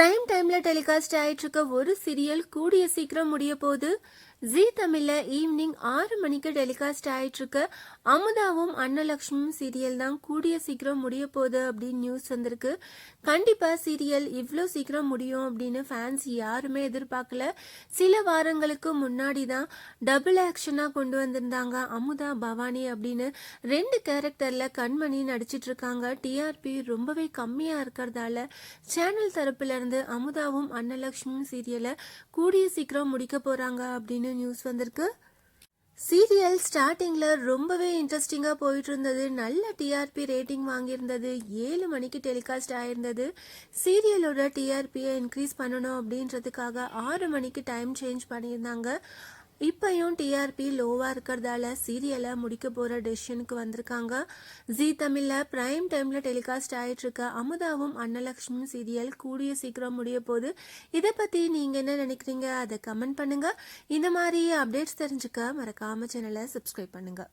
Prime டைம்ல telecast ஆயிட்டு இருக்க ஒரு சீரியல் கூடிய சீக்கிரம் முடிய போது ஜி தமிழ்ல ஈவினிங் ஆறு மணிக்கு டெலிகாஸ்ட் ஆயிட்டு இருக்க அமுதாவும் அன்னலக்ஷ்மியும் சீரியல் தான் கூடிய சீக்கிரம் முடிய போகுது அப்படின்னு நியூஸ் வந்திருக்கு. கண்டிப்பா சீரியல் இவ்வளோ சீக்கிரம் முடியும் அப்படின்னு ஃபேன்ஸ் யாருமே எதிர்பார்க்கல. சில வாரங்களுக்கு முன்னாடி தான் டபுள் ஆக்ஷனா கொண்டு வந்திருந்தாங்க அமுதா பவானி அப்படின்னு. ரெண்டு கேரக்டர்ல கண்மணி நடிச்சிட்டு இருக்காங்க. டிஆர்பி ரொம்பவே கம்மியா இருக்கிறதால சேனல் தரப்புல இருந்து அமுதாவும் அன்னலக்ஷ்மியும் சீரியலை கூடிய சீக்கிரம் முடிக்க போறாங்க அப்படின்னு நியூஸ் வந்திருக்கு? சீரியல் ஸ்டார்டிங்கில் ரொம்பவே இன்ட்ரெஸ்டிங்காக போயிட்டு இருந்தது நல்ல டிஆர்பி ரேட்டிங் வாங்கியிருந்தது. ஏழு மணிக்கு டெலிகாஸ்ட் ஆகியிருந்தது சீரியலோட டிஆர்பியை இன்க்ரீஸ் பண்ணணும் அப்படின்றதுக்காக ஆறு மணிக்கு டைம் சேஞ்ச் பண்ணியிருந்தாங்க. இப்பயும் டிஆர்பி லோவாக இருக்கிறதால சீரியலை முடிக்க போகிற டெசிஷனுக்கு வந்திருக்காங்க. ஜி தமிழில் ப்ரைம் டைமில் டெலிகாஸ்ட் ஆகிட்டுருக்க அமுதாவும் அன்னலக்ஷ்மி சீரியல் கூடிய சீக்கிரம் முடிய போகுது. இதை பற்றி நீங்கள் என்ன நினைக்கிறீங்க? அதை கமெண்ட் பண்ணுங்கள் இந்த மாதிரி அப்டேட்ஸ் தெரிஞ்சுக்க மறக்காம சேனலை சப்ஸ்கிரைப் பண்ணுங்கள்